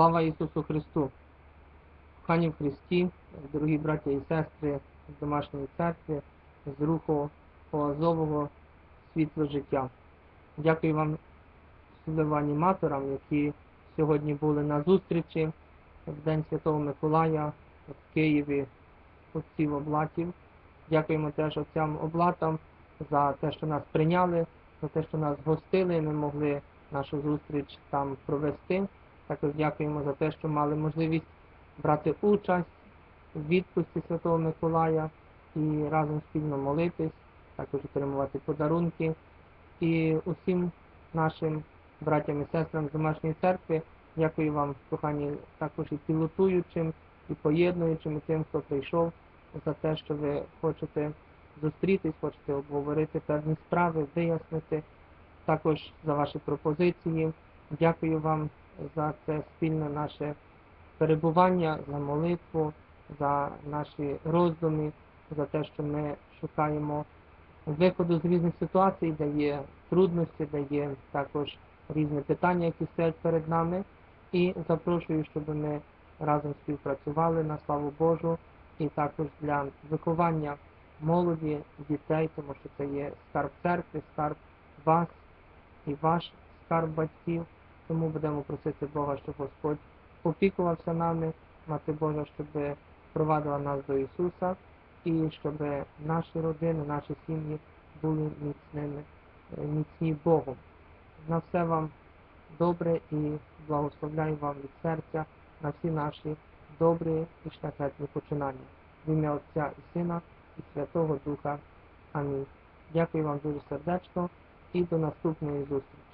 Слава Ісусу Христу! Кохані в Христі, дорогі браття і сестри з домашньої церкви, з руху Оазового світло життя. Дякую вам, особливо аніматорам, які сьогодні були на зустрічі в День Святого Миколая в Києві отців облатів. Дякуємо теж отцям облатам за те, що нас прийняли, за те, що нас гостили, ми могли нашу зустріч там провести. Також дякуємо за те, що мали можливість брати участь в відпусті Святого Миколая і разом спільно молитись, також отримувати подарунки. І усім нашим братям і сестрам з домашньої церкви дякую вам, кохані, також і пілотуючим, і поєднуючим, і тим, хто прийшов, за те, що ви хочете зустрітись, хочете обговорити певні справи, вияснити, також за ваші пропозиції. Дякую вам за це спільне наше перебування, за молитву, за наші роздуми, за те, що ми шукаємо виходу з різних ситуацій, де є трудності, де є також різні питання, які стоять перед нами. І запрошую, щоб ми разом співпрацювали на славу Божу і також для виховання молоді, дітей, тому що це є скарб церкви, скарб вас і ваш скарб батьків. Тому будемо просити Бога, щоб Господь опікувався нами, мати Божа, щоб провадила нас до Ісуса і щоб наші родини, наші сім'ї були міцними, е, міцні Богом. На все вам добре і благословляю вам від серця на всі наші добрі і шляхетні починання. В ім'я Отця і Сина і Святого Духа. Амінь. Дякую вам дуже сердечно і до наступної зустрічі.